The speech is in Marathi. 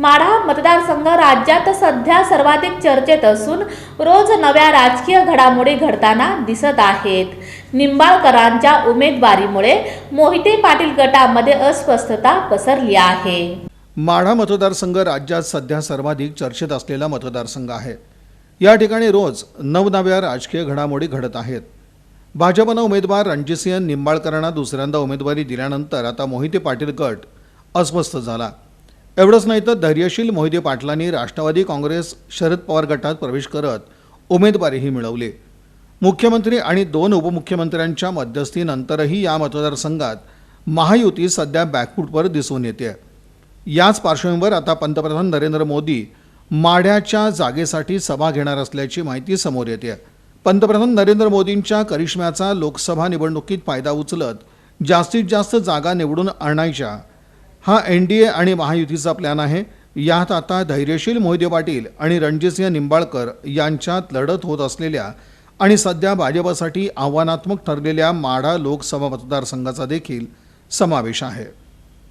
माढा मतदारसंघ राज्यात सध्या सर्वाधिक चर्चेत असून रोज नव्या राजकीय घडामोडी घडताना दिसत आहेत. निंबाळकरांच्या उमेदवारीमुळे मोहिते पाटील गटामध्ये अस्वस्थता पसरली आहे. माढा मतदारसंघ राज्यात सध्या सर्वाधिक चर्चेत असलेला मतदारसंघ आहे. या ठिकाणी रोज नवनव्या राजकीय घडामोडी घडत आहेत. भाजपनं उमेदवार रणजितसिंह निंबाळकरांना दुसऱ्यांदा उमेदवारी दिल्यानंतर आता मोहिते पाटील गट अस्वस्थ झाला. एवढंच नाही तर धैर्यशील मोहिते पाटलांनी राष्ट्रवादी काँग्रेस शरद पवार गटात प्रवेश करत उमेदवारीही मिळवली. मुख्यमंत्री आणि दोन उपमुख्यमंत्र्यांच्या मध्यस्थीनंतरही या मतदारसंघात महायुती सध्या बॅकफूटवर दिसून येते. याच पार्श्वभूमीवर आता पंतप्रधान नरेंद्र मोदी माढ्याच्या जागेसाठी सभा घेणार असल्याची माहिती समोर येते. पंतप्रधान नरेंद्र मोदींच्या करिश्म्याचा लोकसभा निवडणुकीत फायदा उचलत जास्तीत जास्त जागा निवडून आणायच्या हा एन डी ए आणि महायुतीचा प्लॅन आहे. यात आता धैर्यशील मोहिते पाटील आणि रणजितसिंह निंबाळकर यांच्यात लढत होत असलेल्या आणि सध्या भाजपासाठी आव्हानात्मक ठरलेल्या माढा लोकसभा मतदारसंघाचा देखील समावेश आहे.